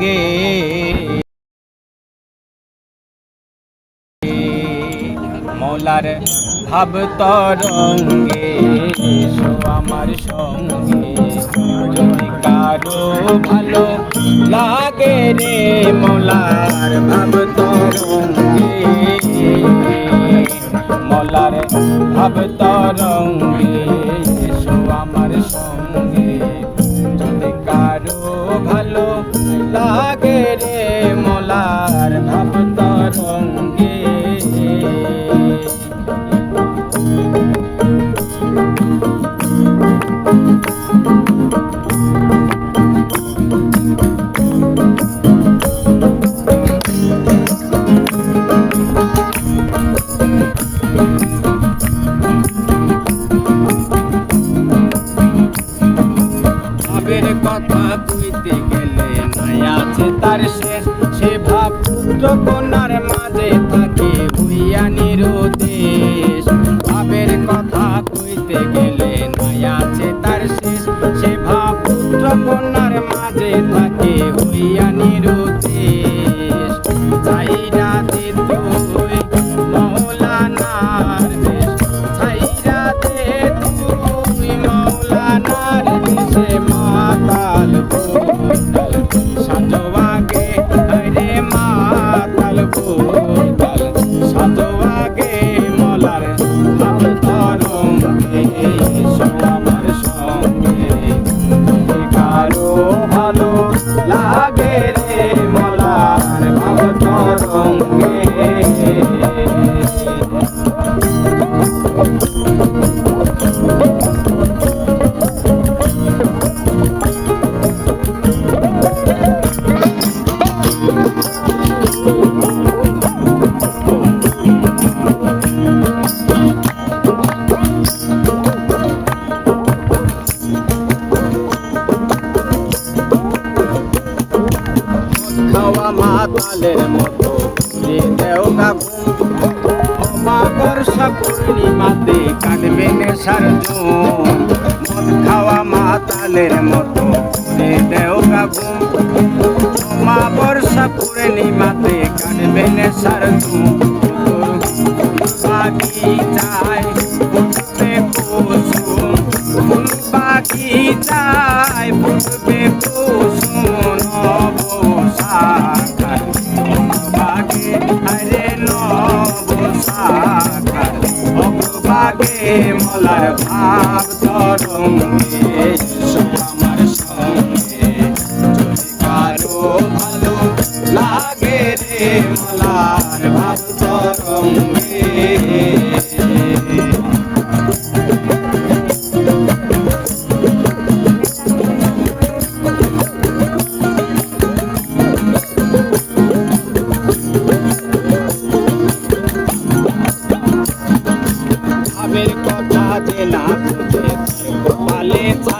রঙ্গে মৌলার ভাব তরঙ্গে আমার সঙ্গে। কারও ভালো লাগে রে, মৌলার ভাব তরঙ্গে মৌলার ভাব তরঙ্গে কথা কইতে গেলে নাই আছে তার শেষ। সে ভাব পুত্র কন্যার মাঝে থাকে হইয়া নিরুদেশ ভাবের কথা কইতে গেলে নাই আছে তার শেষ। সে ভাব পুত্র কন্যার মাঝে থাকে হইয়া নিরুদেশ ভাব তরঙ্গে খাওয়া মাতালের মতো দেও গা বর্ষা পূর্ণিমাতে কাটবে নেশার জুম মদ খাওয়া মাতালের মতো দেও গা মা বর্ষা পূর্ণিমাতে কাটবে নেশার জুম পাখি চায়? ফুটবে কুসুম। ফুল পাখি চায়? ফুটবে কুসুম। বাগে মলার ভাব তরঙ্গে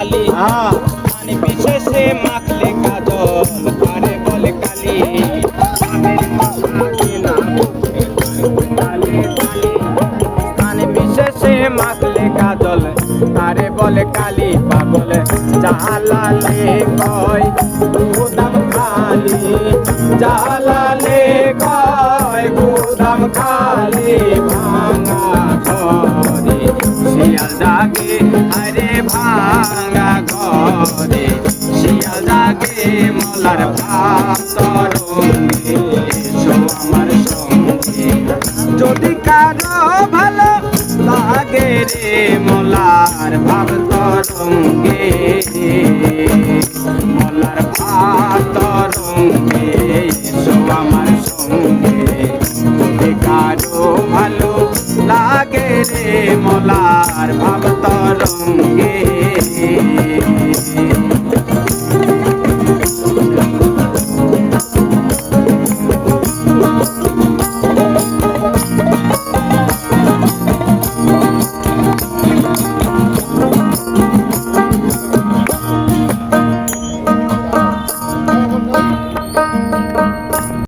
কপালে খালি মানে বিশেষে মাখলে কাজল পারে বলে কালি মাখলে কাজল আরে বলে কালি পাগল জালালে কয় তরঙ্গে মলার ভাব রঙ্গে এসো আমার সঙ্গে। যদি কারও ভালো লাগে রে মলার ভাবত তরঙ্গে।